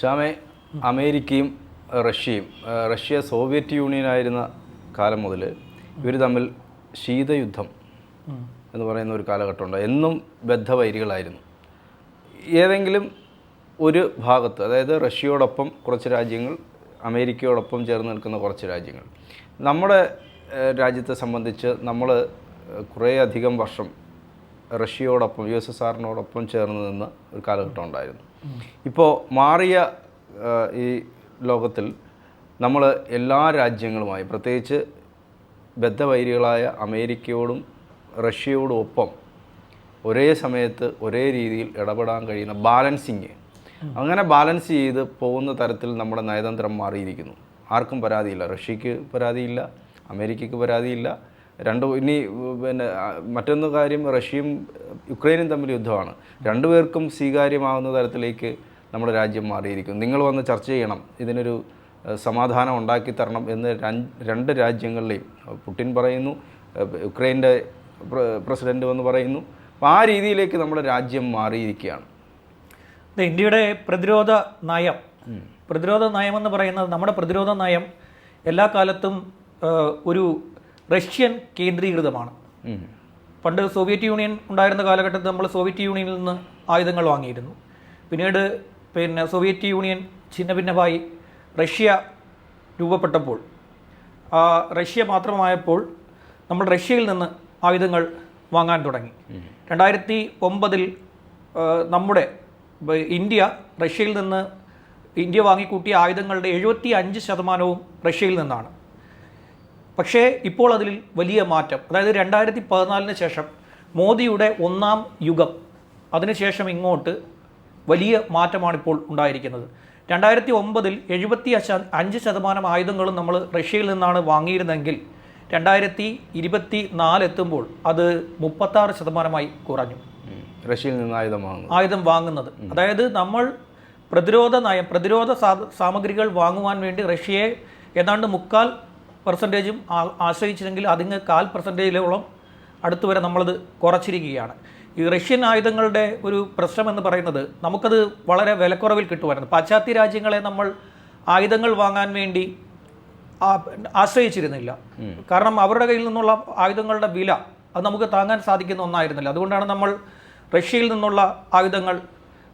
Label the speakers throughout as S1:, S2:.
S1: ഷാമെ അമേരിക്കയും റഷ്യയും Russia Soviet union ആയിരുന്ന കാലം മുതൽ ഇവർ തമ്മിൽ ശീതയുദ്ധം എന്ന് പറയുന്ന ഒരു കാലഘട്ടമുണ്ട്. എന്നും ബദ്ധവൈരികളായിരുന്നു. ഏതെങ്കിലും ഒരു ഭാഗത്ത് അതായത് റഷ്യയോടൊപ്പം കുറച്ച് രാജ്യങ്ങൾ അമേരിക്കയോടൊപ്പം ചേർന്ന് നിൽക്കുന്ന കുറച്ച് രാജ്യങ്ങൾ. നമ്മുടെ രാജ്യത്തെ സംബന്ധിച്ച് നമ്മൾ കുറേ അധികം വർഷം റഷ്യയോടൊപ്പം യു എസ് എസ് ആറിനോടൊപ്പം ചേർന്ന് നിന്ന ഒരു കാലഘട്ടം ഉണ്ടായിരുന്നു. ഇപ്പോൾ മാറിയ ഈ ലോകത്തിൽ നമ്മൾ എല്ലാ രാജ്യങ്ങളുമായി പ്രത്യേകിച്ച് ബദ്ധവൈരികളായ അമേരിക്കയോടും റഷ്യയോടും ഒപ്പം ഒരേ സമയത്ത് ഒരേ രീതിയിൽ ഇടപെടാൻ കഴിയുന്ന ബാലൻസിങ്. അങ്ങനെ ബാലൻസ് ചെയ്ത് പോകുന്ന തരത്തിൽ നമ്മുടെ നയതന്ത്രം മാറിയിരിക്കുന്നു. ആർക്കും പരാതിയില്ല. റഷ്യക്ക് പരാതിയില്ല. അമേരിക്കയ്ക്ക് പരാതിയില്ല. രണ്ട് ഇനി പിന്നെ മറ്റൊന്ന് കാര്യം റഷ്യയും യുക്രൈനും തമ്മിൽ യുദ്ധമാണ്. രണ്ടുപേർക്കും സ്വീകാര്യമാവുന്ന തരത്തിലേക്ക് നമ്മുടെ രാജ്യം മാറിയിരിക്കും നിങ്ങൾ വന്ന് ചർച്ച ചെയ്യണം. ഇതിനൊരു സമാധാനം ഉണ്ടാക്കി തരണം എന്ന് രണ്ട് രാജ്യങ്ങളിലെയും പുട്ടിൻ പുടിൻ പറയുന്നു യുക്രൈന്റെ പ്രസിഡന്റ് പ്രസിഡന്റ് വന്ന് പറയുന്നു. അപ്പോൾ ആ രീതിയിലേക്ക് നമ്മുടെ രാജ്യം മാറിയിരിക്കുകയാണ്.
S2: ഇന്ത്യയുടെ പ്രതിരോധ നയം പ്രതിരോധ നയമെന്ന് എന്ന് പറയുന്നത് നമ്മുടെ പ്രതിരോധ നയം എല്ലാ കാലത്തും ഒരു റഷ്യൻ കേന്ദ്രീകൃതമാണ്. പണ്ട് സോവിയറ്റ് യൂണിയൻ ഉണ്ടായിരുന്ന കാലഘട്ടത്തിൽ നമ്മൾ സോവിയറ്റ് യൂണിയനിൽ നിന്ന് ആയുധങ്ങൾ വാങ്ങിയിരുന്നു. പിന്നീട് പിന്നെ സോവിയറ്റ് യൂണിയൻ ഛിന്ന ഭിന്നമായി റഷ്യ രൂപപ്പെട്ടപ്പോൾ ആ റഷ്യ മാത്രമായപ്പോൾ നമ്മൾ റഷ്യയിൽ നിന്ന് ആയുധങ്ങൾ വാങ്ങാൻ തുടങ്ങി. രണ്ടായിരത്തി ഒമ്പതിൽ നമ്മുടെ ഇന്ത്യ റഷ്യയിൽ നിന്ന് ഇന്ത്യ വാങ്ങിക്കൂട്ടിയ ആയുധങ്ങളുടെ എഴുപത്തി അഞ്ച് ശതമാനവും റഷ്യയിൽ നിന്നാണ്. പക്ഷേ ഇപ്പോൾ അതിൽ വലിയ മാറ്റം. അതായത് രണ്ടായിരത്തി പതിനാലിന് ശേഷം മോദിയുടെ ഒന്നാം യുഗം. അതിനുശേഷം ഇങ്ങോട്ട് വലിയ മാറ്റമാണ് ഇപ്പോൾ ഉണ്ടായിരിക്കുന്നത്. രണ്ടായിരത്തി ഒമ്പതിൽ എഴുപത്തി അഞ്ച് ശതമാനം ആയുധങ്ങളും നമ്മൾ റഷ്യയിൽ നിന്നാണ് വാങ്ങിയിരുന്നെങ്കിൽ രണ്ടായിരത്തി ഇരുപത്തി നാലെത്തുമ്പോൾ അത് മുപ്പത്താറ് ശതമാനമായി കുറഞ്ഞു.
S1: റഷ്യയിൽ നിന്ന് ആയുധം വാങ്ങുന്നത്.
S2: ആയുധം വാങ്ങുന്നത്. അതായത് നമ്മൾ പ്രതിരോധ നയം പ്രതിരോധ സാ- സാമഗ്രികൾ വാങ്ങുവാൻ വേണ്ടി റഷ്യയെ ഏതാണ്ട് മുക്കാൽ പെർസെന്റേജും ആശ്രയിച്ചില്ലെങ്കിൽ അതിന് കാൽ പെർസെന്റേജിലോളം അടുത്ത് വരെ നമ്മളത് കുറച്ചിരിക്കുകയാണ്. ഈ റഷ്യൻ ആയുധങ്ങളുടെ ഒരു പ്രശ്നം എന്ന് പറയുന്നത് നമുക്കത് വളരെ വിലക്കുറവിൽ കിട്ടുമായിരുന്നു. പാശ്ചാത്യ രാജ്യങ്ങളെ നമ്മൾ ആയുധങ്ങൾ വാങ്ങാൻ വേണ്ടി ആശ്രയിച്ചിരുന്നില്ല. കാരണം അവരുടെ കയ്യിൽ നിന്നുള്ള ആയുധങ്ങളുടെ വില അത് നമുക്ക് താങ്ങാൻ സാധിക്കുന്ന ഒന്നായിരുന്നില്ല. അതുകൊണ്ടാണ് നമ്മൾ റഷ്യയിൽ നിന്നുള്ള ആയുധങ്ങൾ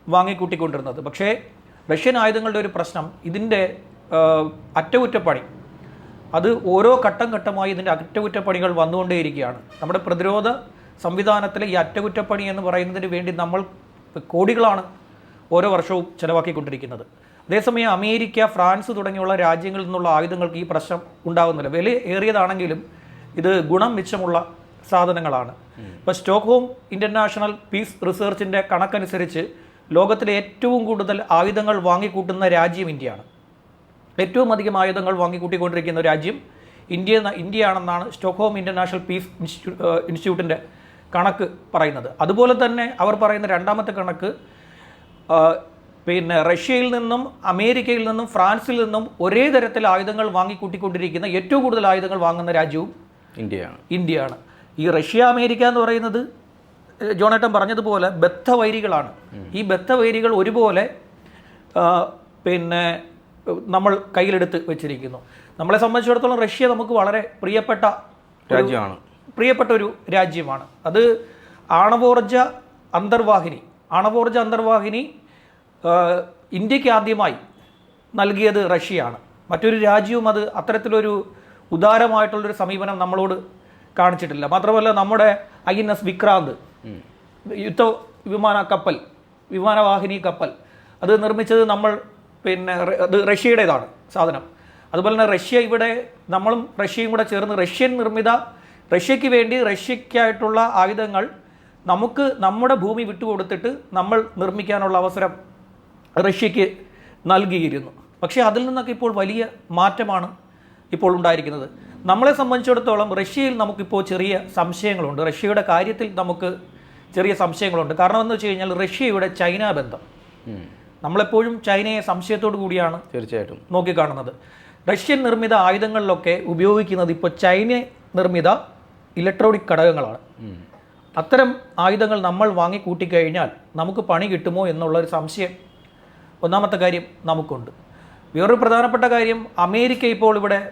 S2: വാങ്ങിക്കൂട്ടിക്കൊണ്ടിരുന്നത്. പക്ഷേ റഷ്യൻ ആയുധങ്ങളുടെ ഒരു പ്രശ്നം ഇതിന്റെ അറ്റകുറ്റപ്പണി അത് ഓരോ ഘട്ടം ഘട്ടമായി ഇതിന്റെ അറ്റകുറ്റപ്പണികൾ വന്നുകൊണ്ടേയിരിക്കുകയാണ്. നമ്മുടെ പ്രതിരോധ സംവിധാനത്തിലെ ഈ അറ്റകുറ്റപ്പണി എന്ന് പറയുന്നതിന് വേണ്ടി നമ്മൾ കോടികളാണ് ഓരോ വർഷവും ചെലവാക്കിക്കൊണ്ടിരിക്കുന്നത്. അതേസമയം അമേരിക്ക ഫ്രാൻസ് തുടങ്ങിയുള്ള രാജ്യങ്ങളിൽ നിന്നുള്ള ആയുധങ്ങൾക്ക് ഈ പ്രശ്നം ഉണ്ടാകുന്നില്ല വില ഏറിയതാണെങ്കിലും ഇത് ഗുണം മിച്ചമുള്ള സാധനങ്ങളാണ്. ഇപ്പോൾ സ്റ്റോക്ക്ഹോം ഇന്റർനാഷണൽ പീസ് റിസർച്ചിന്റെ കണക്കനുസരിച്ച് ലോകത്തിലെ ഏറ്റവും കൂടുതൽ ആയുധങ്ങൾ വാങ്ങിക്കൂട്ടുന്ന രാജ്യം ഇന്ത്യയാണ്. ഏറ്റവും അധികം ആയുധങ്ങൾ വാങ്ങിക്കൂട്ടിക്കൊണ്ടിരിക്കുന്ന രാജ്യം ഇന്ത്യ ഇന്ത്യയാണെന്നാണ് സ്റ്റോക്ക്ഹോം ഇന്റർനാഷണൽ പീസ് ഇൻസ്റ്റിറ്റ്യൂ ഇൻസ്റ്റിറ്റ്യൂട്ടിന്റെ കണക്ക് പറയുന്നത്. അതുപോലെ തന്നെ അവർ പറയുന്ന രണ്ടാമത്തെ കണക്ക് പിന്നെ റഷ്യയിൽ നിന്നും അമേരിക്കയിൽ നിന്നും ഫ്രാൻസിൽ നിന്നും ഒരേ തരത്തിൽ ആയുധങ്ങൾ വാങ്ങിക്കൂട്ടിക്കൊണ്ടിരിക്കുന്ന ഏറ്റവും കൂടുതൽ ആയുധങ്ങൾ വാങ്ങുന്ന രാജ്യവും
S1: ഇന്ത്യയാണ്.
S2: ഇന്ത്യയാണ്. ഈ റഷ്യ അമേരിക്ക എന്ന് പറയുന്നത് ജോണേട്ടൻ പറഞ്ഞതുപോലെ ബദ്ധവൈരികളാണ്. ഈ ബദ്ധവൈരികൾ ഒരുപോലെ പിന്നെ നമ്മൾ കയ്യിലെടുത്ത് വെച്ചിരിക്കുന്നു. നമ്മളെ സംബന്ധിച്ചിടത്തോളം റഷ്യ നമുക്ക് വളരെ പ്രിയപ്പെട്ട
S1: രാജ്യമാണ്.
S2: പ്രിയപ്പെട്ട ഒരു രാജ്യമാണ്. അത് ആണവോർജ അന്തർവാഹിനി ആണവോർജ അന്തർവാഹിനി ഇന്ത്യയ്ക്ക് ആദ്യമായി നൽകിയത് റഷ്യയാണ്. മറ്റൊരു രാജ്യവും അത് അത്തരത്തിലൊരു ഉദാരമായിട്ടുള്ളൊരു സമീപനം നമ്മളോട് കാണിച്ചിട്ടില്ല. മാത്രമല്ല നമ്മുടെ ഐ എൻ എസ് വിക്രാന്ത് യുദ്ധ വിമാന കപ്പൽ വിമാനവാഹിനി കപ്പൽ അത് നിർമ്മിച്ചത് നമ്മൾ പിന്നെ അത് റഷ്യയുടേതാണ് സാധനം. അതുപോലെ തന്നെ റഷ്യ ഇവിടെ നമ്മളും റഷ്യയും കൂടെ ചേർന്ന് റഷ്യൻ നിർമ്മിത റഷ്യയ്ക്ക് വേണ്ടി റഷ്യയ്ക്കായിട്ടുള്ള ആയുധങ്ങൾ നമുക്ക് നമ്മുടെ ഭൂമി വിട്ടുകൊടുത്തിട്ട് നമ്മൾ നിർമ്മിക്കാനുള്ള അവസരം റഷ്യയ്ക്ക് നൽകിയിരുന്നു. പക്ഷേ അതിൽ നിന്നൊക്കെ ഇപ്പോൾ വലിയ മാറ്റമാണ് ഇപ്പോൾ ഉണ്ടായിരിക്കുന്നത്. നമ്മളെ സംബന്ധിച്ചിടത്തോളം റഷ്യയിൽ നമുക്കിപ്പോൾ ചെറിയ സംശയങ്ങളുണ്ട്. റഷ്യയുടെ കാര്യത്തിൽ നമുക്ക് ചെറിയ സംശയങ്ങളുണ്ട്. കാരണം എന്ന് വെച്ച് കഴിഞ്ഞാൽ റഷ്യയുടെ ചൈന ബന്ധം. നമ്മളെപ്പോഴും ചൈനയെ സംശയത്തോടു കൂടിയാണ്
S1: തീർച്ചയായിട്ടും.
S2: നോക്കിക്കാണുന്നത്. റഷ്യൻ നിർമ്മിത ആയുധങ്ങളിലൊക്കെ ഉപയോഗിക്കുന്നത് ഇപ്പോൾ ചൈന നിർമ്മിത ഇലക്ട്രോണിക് ഘടകങ്ങളാണ്. അത്തരം ആയുധങ്ങൾ നമ്മൾ വാങ്ങി കൂട്ടിക്കഴിഞ്ഞാൽ നമുക്ക് പണി കിട്ടുമോ എന്നുള്ളൊരു സംശയം ഒന്നാമത്തെ കാര്യം നമുക്കുണ്ട്. വേറൊരു പ്രധാനപ്പെട്ട കാര്യം അമേരിക്ക ഇപ്പോൾ ഇവിടെ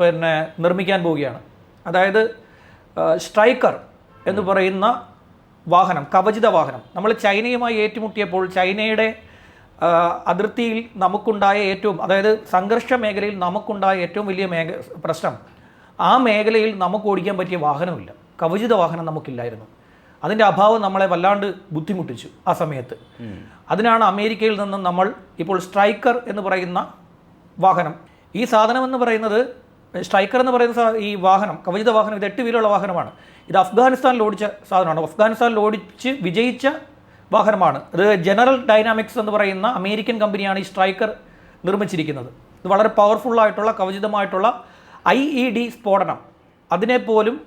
S2: പിന്നെ നിർമ്മിക്കാൻ പോവുകയാണ്. അതായത് സ്ട്രൈക്കർ എന്ന് പറയുന്ന വാഹനം കവചിത വാഹനം. നമ്മൾ ചൈനയുമായി ഏറ്റുമുട്ടിയപ്പോൾ ചൈനയുടെ അതിർത്തിയിൽ നമുക്കുണ്ടായ ഏറ്റവും അതായത് സംഘർഷ മേഖലയിൽ നമുക്കുണ്ടായ ഏറ്റവും വലിയ മേഖ പ്രശ്നം ആ മേഖലയിൽ നമുക്ക് ഓടിക്കാൻ പറ്റിയ വാഹനമില്ല. കവചിത വാഹനം നമുക്കില്ലായിരുന്നു. അതിന്റെ അഭാവം നമ്മളെ വല്ലാണ്ട് ബുദ്ധിമുട്ടിച്ചു ആ സമയത്ത്. അതിനാണ് അമേരിക്കയിൽ നിന്നും നമ്മൾ ഇപ്പോൾ സ്ട്രൈക്കർ എന്ന് പറയുന്ന വാഹനം. ഈ സാധനം എന്ന് പറയുന്നത് സ്ട്രൈക്കർ എന്ന് പറയുന്ന ഈ വാഹനം കവചിത വാഹനം ഇത് എട്ട് വീലുള്ള വാഹനമാണ്. ഇത് അഫ്ഗാനിസ്ഥാനിൽ ഓടിച്ച സാധനമാണ്. അഫ്ഗാനിസ്ഥാനിൽ ഓടിച്ച് വിജയിച്ച വാഹനമാണ്. ഇത് ജനറൽ ഡൈനാമിക്സ് എന്ന് പറയുന്ന അമേരിക്കൻ കമ്പനിയാണ് ഈ സ്ട്രൈക്കർ നിർമ്മിച്ചിരിക്കുന്നത്. ഇത് വളരെ പവർഫുള്ളായിട്ടുള്ള കവചിതമായിട്ടുള്ള ഐ ഇ ഡി സ്ഫോടനം. അതിനെപ്പോലും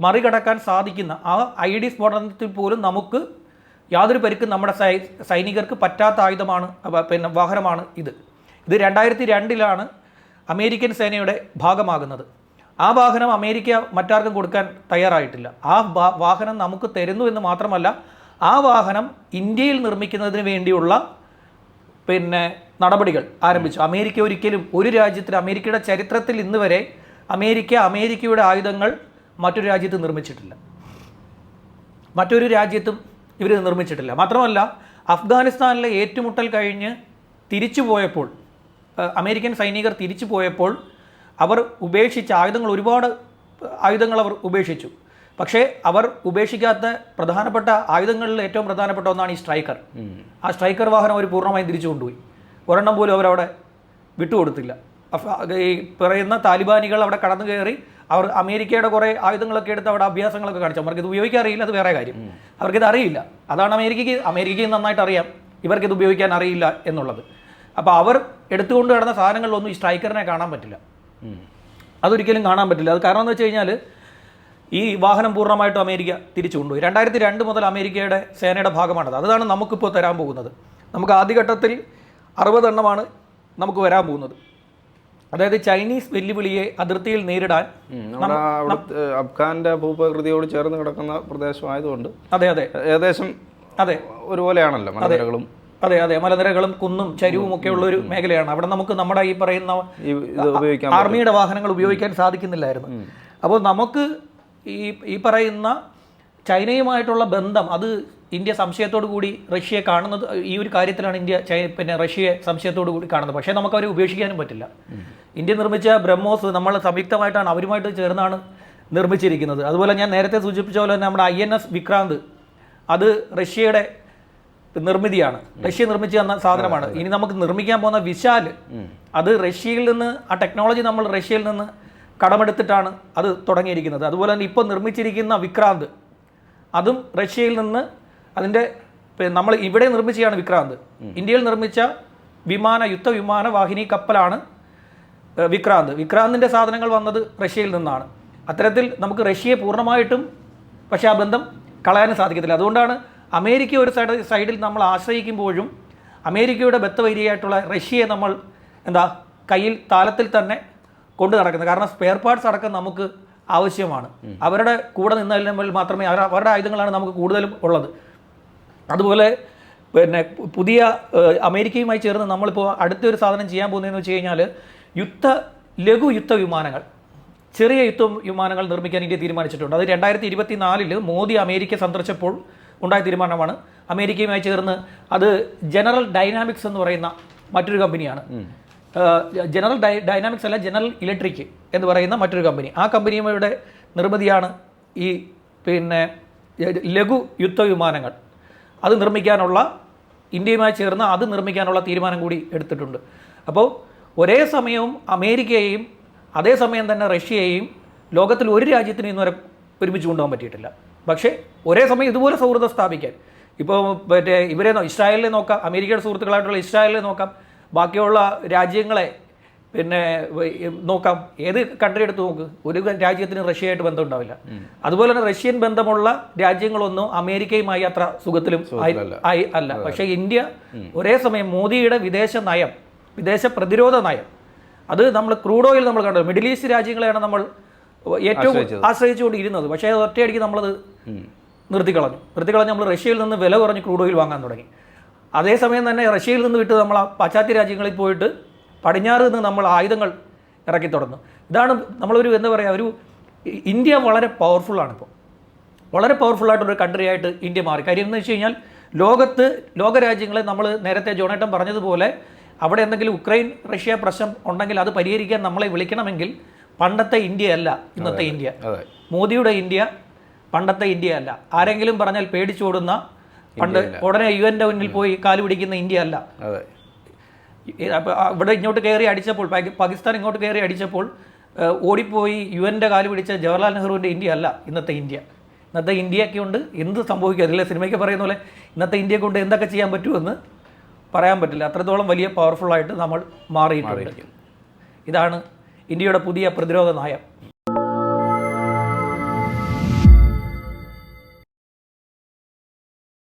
S2: മറികടക്കാൻ സാധിക്കുന്ന ആ ഐ ഡി സ്ഫോടനത്തിൽ പോലും നമുക്ക് യാതൊരു പരിക്കും നമ്മുടെ സൈ സൈനികർക്ക് പറ്റാത്ത ആയുധമാണ് പിന്നെ വാഹനമാണ് ഇത്. ഇത് രണ്ടായിരത്തി രണ്ടിലാണ് അമേരിക്കൻ സേനയുടെ ഭാഗമാകുന്നത്. ആ വാഹനം അമേരിക്ക മറ്റാർക്കും കൊടുക്കാൻ തയ്യാറായിട്ടില്ല. ആ വാഹനം നമുക്ക് തരുന്നു എന്ന് മാത്രമല്ല ആ വാഹനം ഇന്ത്യയിൽ നിർമ്മിക്കുന്നതിന് വേണ്ടിയുള്ള പിന്നെ നടപടികൾ ആരംഭിച്ചു. അമേരിക്ക ഒരിക്കലും ഒരു രാജ്യത്തിൽ അമേരിക്കയുടെ ചരിത്രത്തിൽ ഇന്ന് വരെ അമേരിക്ക അമേരിക്കയുടെ ആയുധങ്ങൾ മറ്റൊരു രാജ്യത്ത് നിർമ്മിച്ചിട്ടില്ല. മറ്റൊരു രാജ്യത്തും ഇവർ നിർമ്മിച്ചിട്ടില്ല. മാത്രമല്ല അഫ്ഗാനിസ്ഥാനിലെ ഏറ്റുമുട്ടൽ കഴിഞ്ഞ് തിരിച്ചു പോയപ്പോൾ അമേരിക്കൻ സൈനികർ തിരിച്ചു പോയപ്പോൾ അവർ ഉപേക്ഷിച്ച ആയുധങ്ങൾ ഒരുപാട് ആയുധങ്ങൾ അവർ ഉപേക്ഷിച്ചു. പക്ഷേ അവർ ഉപേക്ഷിക്കാത്ത പ്രധാനപ്പെട്ട ആയുധങ്ങളിൽ ഏറ്റവും പ്രധാനപ്പെട്ട ഒന്നാണ് ഈ സ്ട്രൈക്കർ. ആ സ്ട്രൈക്കർ വാഹനം അവർ പൂർണമായും തിരിച്ചു കൊണ്ടുപോയി. ഒരെണ്ണം പോലും അവരവിടെ വിട്ടുകൊടുത്തില്ല. ഈ പറയുന്ന താലിബാനികൾ അവിടെ കടന്നു കയറി അവർ അമേരിക്കയുടെ കുറേ ആയുധങ്ങളൊക്കെ എടുത്ത് അവിടെ അഭ്യാസങ്ങളൊക്കെ കാണിച്ചു. അവർക്ക് ഇത് ഉപയോഗിക്കാൻ അറിയില്ല അത് വേറെ കാര്യം. അവർക്കിത് അറിയില്ല. അതാണ് അമേരിക്കയ്ക്ക് അമേരിക്കയ്ക്ക് നന്നായിട്ട് അറിയാം. ഇവർക്കിത് ഉപയോഗിക്കാൻ അറിയില്ല എന്നുള്ളത്. അപ്പോൾ അവർ എടുത്തുകൊണ്ട് കിടന്ന സാധനങ്ങളിലൊന്നും ഈ സ്ട്രൈക്കറിനെ കാണാൻ പറ്റില്ല. അതൊരിക്കലും കാണാൻ പറ്റില്ല. അത് കാരണം എന്ന് വെച്ച് കഴിഞ്ഞാൽ ഈ വാഹനം പൂർണമായിട്ടും അമേരിക്ക തിരിച്ചു കൊണ്ടുപോയി. രണ്ടായിരത്തി രണ്ട് മുതൽ അമേരിക്കയുടെ സേനയുടെ ഭാഗമാണത്. അതാണ് നമുക്കിപ്പോൾ തരാൻ പോകുന്നത്. നമുക്ക് ആദ്യഘട്ടത്തിൽ അറുപതെണ്ണമാണ് നമുക്ക് വരാൻ പോകുന്നത്. അതായത് ചൈനീസ് വെല്ലുവിളിയെ അതിർത്തിയിൽ നേരിടാൻ
S1: അഫ്ഗാന്റെ ഭൂപ്രകൃതിയോട് ചേർന്ന് കിടക്കുന്ന പ്രദേശമായതുകൊണ്ട്
S2: അതെ അതെ.
S1: ഏകദേശം
S2: അതെ.
S1: ഒരുപോലെയാണല്ലോ മലനിരകളും.
S2: അതെ അതെ. മലനിരകളും കുന്നും ചരിവും ഒക്കെ ഉള്ള ഒരു മേഖലയാണ്. അവിടെ നമുക്ക് നമ്മുടെ ഈ പറയുന്ന ആർമിയുടെ വാഹനങ്ങൾ ഉപയോഗിക്കാൻ സാധിക്കുന്നില്ലായിരുന്നു. അപ്പോൾ നമുക്ക് ഈ ഈ പറയുന്ന ചൈനയുമായിട്ടുള്ള ബന്ധം അത് ഇന്ത്യ സംശയത്തോടു കൂടി റഷ്യയെ കാണുന്നത് ഈ ഒരു കാര്യത്തിലാണ് ഇന്ത്യ ചൈന പിന്നെ റഷ്യയെ സംശയത്തോടു കൂടി കാണുന്നത്. പക്ഷേ നമുക്ക് അവരെ ഉപേക്ഷിക്കാനും പറ്റില്ല. ഇന്ത്യ നിർമ്മിച്ച ബ്രഹ്മോസ് നമ്മൾ സംയുക്തമായിട്ടാണ് അവരുമായിട്ട് ചേർന്നാണ് നിർമ്മിച്ചിരിക്കുന്നത്. അതുപോലെ ഞാൻ നേരത്തെ സൂചിപ്പിച്ച പോലെ തന്നെ നമ്മുടെ ഐ എൻ എസ് വിക്രാന്ത് അത് റഷ്യയുടെ നിർമ്മിതിയാണ്. റഷ്യ നിർമ്മിച്ചു തന്ന സാധനമാണ്. ഇനി നമുക്ക് നിർമ്മിക്കാൻ പോകുന്ന വിശാൽ അത് റഷ്യയിൽ നിന്ന് ആ ടെക്നോളജി നമ്മൾ റഷ്യയിൽ നിന്ന് കടമെടുത്തിട്ടാണ് അത് തുടങ്ങിയിരിക്കുന്നത്. അതുപോലെ തന്നെ ഇപ്പോൾ നിർമ്മിച്ചിരിക്കുന്ന വിക്രാന്ത് അതും റഷ്യയിൽ നിന്ന് അതിന്റെ നമ്മൾ ഇവിടെ നിർമ്മിച്ചതാണ് വിക്രാന്ത്. ഇന്ത്യയിൽ നിർമ്മിച്ച വിമാന യുദ്ധ വിമാന വാഹിനി കപ്പലാണ് വിക്രാന്ത്. വിക്രാന്തിന്റെ സാധനങ്ങൾ വന്നത് റഷ്യയിൽ നിന്നാണ്. അത്തരത്തിൽ നമുക്ക് റഷ്യയെ പൂർണമായിട്ടും പക്ഷേ ആ ബന്ധം കളയാനും സാധിക്കത്തില്ല. അതുകൊണ്ടാണ് അമേരിക്ക ഒരു സൈഡ് സൈഡിൽ നമ്മൾ ആശ്രയിക്കുമ്പോഴും അമേരിക്കയുടെ ബദ്ധവൈരിയായിട്ടുള്ള റഷ്യയെ നമ്മൾ എന്താ കയ്യിൽ താലത്തിൽ തന്നെ കൊണ്ടു നടക്കുന്നത്. കാരണം സ്പെയർ പാർട്സ് അടക്കം നമുക്ക് ആവശ്യമാണ്. അവരുടെ കൂടെ നിന്നതിൽ മാത്രമേ അവർ അവരുടെ ആയുധങ്ങളാണ് നമുക്ക് കൂടുതലും ഉള്ളത്. അതുപോലെ പിന്നെ പുതിയ അമേരിക്കയുമായി ചേർന്ന് നമ്മളിപ്പോൾ അടുത്തൊരു സാധനം ചെയ്യാൻ പോകുന്നതെന്ന് വെച്ച് കഴിഞ്ഞാൽ യുദ്ധ ലഘു യുദ്ധ വിമാനങ്ങൾ. ചെറിയ യുദ്ധ വിമാനങ്ങൾ നിർമ്മിക്കാൻ ഇന്ത്യ തീരുമാനിച്ചിട്ടുണ്ട്. അത് രണ്ടായിരത്തി ഇരുപത്തി നാലിൽ മോദി അമേരിക്ക സന്ദർശിച്ചപ്പോൾ ഉണ്ടായ തീരുമാനമാണ്. അമേരിക്കയുമായി ചേർന്ന് അത് ജനറൽ ഡൈനാമിക്സ് എന്ന് പറയുന്ന മറ്റൊരു കമ്പനിയാണ് ജനറൽ ഡൈനാമിക്സ് അല്ല ജനറൽ ഇലക്ട്രിക് എന്ന് പറയുന്ന മറ്റൊരു കമ്പനി ആ കമ്പനിയുടെ നിർമ്മിതിയാണ് ഈ പിന്നെ ലഘു യുദ്ധ വിമാനങ്ങൾ. അത് നിർമ്മിക്കാനുള്ള ഇന്ത്യയുമായി ചേർന്ന് അത് നിർമ്മിക്കാനുള്ള തീരുമാനം കൂടി എടുത്തിട്ടുണ്ട്. അപ്പോൾ ഒരേ സമയവും അമേരിക്കയെയും അതേസമയം തന്നെ റഷ്യയെയും ലോകത്തിൽ ഒരു രാജ്യത്തിനും ഇന്നുവരെ ഒരുമിച്ച് കൊണ്ടുപോകാൻ പറ്റിയിട്ടില്ല. പക്ഷേ ഒരേ സമയം ഇതുപോലെ സൗഹൃദം സ്ഥാപിക്കാൻ. ഇപ്പോൾ മറ്റേ ഇവരെ ഇസ്രായേലിനെ നോക്കാം അമേരിക്കയുടെ സുഹൃത്തുക്കളായിട്ടുള്ള ഇസ്രായേലിനെ നോക്കാം. ബാക്കിയുള്ള രാജ്യങ്ങളെ പിന്നെ നോക്കാം. ഏത് കൺട്രി എടുത്ത് നോക്ക്? ഒരു രാജ്യത്തിന് റഷ്യയായിട്ട് ബന്ധം ഉണ്ടാവില്ല അതുപോലെ തന്നെ റഷ്യൻ ബന്ധമുള്ള രാജ്യങ്ങളൊന്നും അമേരിക്കയുമായി അത്ര സുഖത്തിലും ആയി- അല്ല. പക്ഷേ ഇന്ത്യ ഒരേ സമയം മോദിയുടെ വിദേശ നയം വിദേശ പ്രതിരോധ നയം അത് നമ്മൾ ക്രൂഡ് ഓയിൽ നമ്മൾ കണ്ടത്. മിഡിൽ ഈസ്റ്റ് രാജ്യങ്ങളെയാണ് നമ്മൾ ഏറ്റവും ആശ്രയിച്ചുകൊണ്ടിരുന്നത് പക്ഷേ അത് ഒറ്റയടിക്ക് നമ്മളത് നിർത്തിക്കളഞ്ഞു. നിർത്തിക്കളഞ്ഞ് നമ്മൾ റഷ്യയിൽ നിന്ന് വില കുറഞ്ഞ് ക്രൂഡ് ഓയിൽ വാങ്ങാൻ തുടങ്ങി. അതേസമയം തന്നെ റഷ്യയിൽ നിന്ന് വിട്ട് നമ്മൾ ആ പാശ്ചാത്യ രാജ്യങ്ങളിൽ പോയിട്ട് പടിഞ്ഞാറ് നിന്ന് നമ്മൾ ആയുധങ്ങൾ ഇറക്കി തുടങ്ങും ഇതാണ് നമ്മളൊരു എന്താ പറയുക ഒരു ഇന്ത്യ വളരെ പവർഫുള്ളാണ് ഇപ്പോൾ വളരെ പവർഫുള്ളായിട്ടൊരു കൺട്രി ആയിട്ട് ഇന്ത്യ മാറി. കാര്യം എന്ന് വെച്ച് കഴിഞ്ഞാൽ ലോകത്ത് ലോകരാജ്യങ്ങളെ നമ്മൾ നേരത്തെ ജോണേട്ടൻ പറഞ്ഞതുപോലെ അവിടെ എന്തെങ്കിലും ഉക്രൈൻ റഷ്യ പ്രശ്നം ഉണ്ടെങ്കിൽ അത് പരിഹരിക്കാൻ നമ്മളെ വിളിക്കണമെങ്കിൽ പണ്ടത്തെ ഇന്ത്യ അല്ല ഇന്നത്തെ ഇന്ത്യ. മോദിയുടെ ഇന്ത്യ പണ്ടത്തെ ഇന്ത്യ അല്ല. ആരെങ്കിലും പറഞ്ഞാൽ പേടിച്ചോടുന്ന പണ്ട് ഉടനെ യു എന്റെ മുന്നിൽ പോയി കാൽ പിടിക്കുന്ന ഇന്ത്യ അല്ല. ഇവിടെ ഇങ്ങോട്ട് കയറി അടിച്ചപ്പോൾ പാകി- പാകിസ്ഥാൻ ഇങ്ങോട്ട് കയറി അടിച്ചപ്പോൾ ഓടിപ്പോയി യു എന്റെ കാൽ പിടിച്ച ജവഹർലാൽ നെഹ്റുവിന്റെ ഇന്ത്യ അല്ല ഇന്നത്തെ ഇന്ത്യ. ഇന്നത്തെ ഇന്ത്യയ്ക്ക് കൊണ്ട് എന്ത് സംഭവിക്കും? അതിലെ സിനിമയ്ക്ക് പറയുന്ന പോലെ ഇന്നത്തെ ഇന്ത്യയെ കൊണ്ട് എന്തൊക്കെ ചെയ്യാൻ പറ്റുമെന്ന് പറയാൻ പറ്റില്ല. അത്രത്തോളം വലിയ പവർഫുള്ളായിട്ട് നമ്മൾ മാറിയിട്ടുണ്ട്. ഇതാണ് ഇന്ത്യയുടെ പുതിയ പ്രതിരോധ നയം.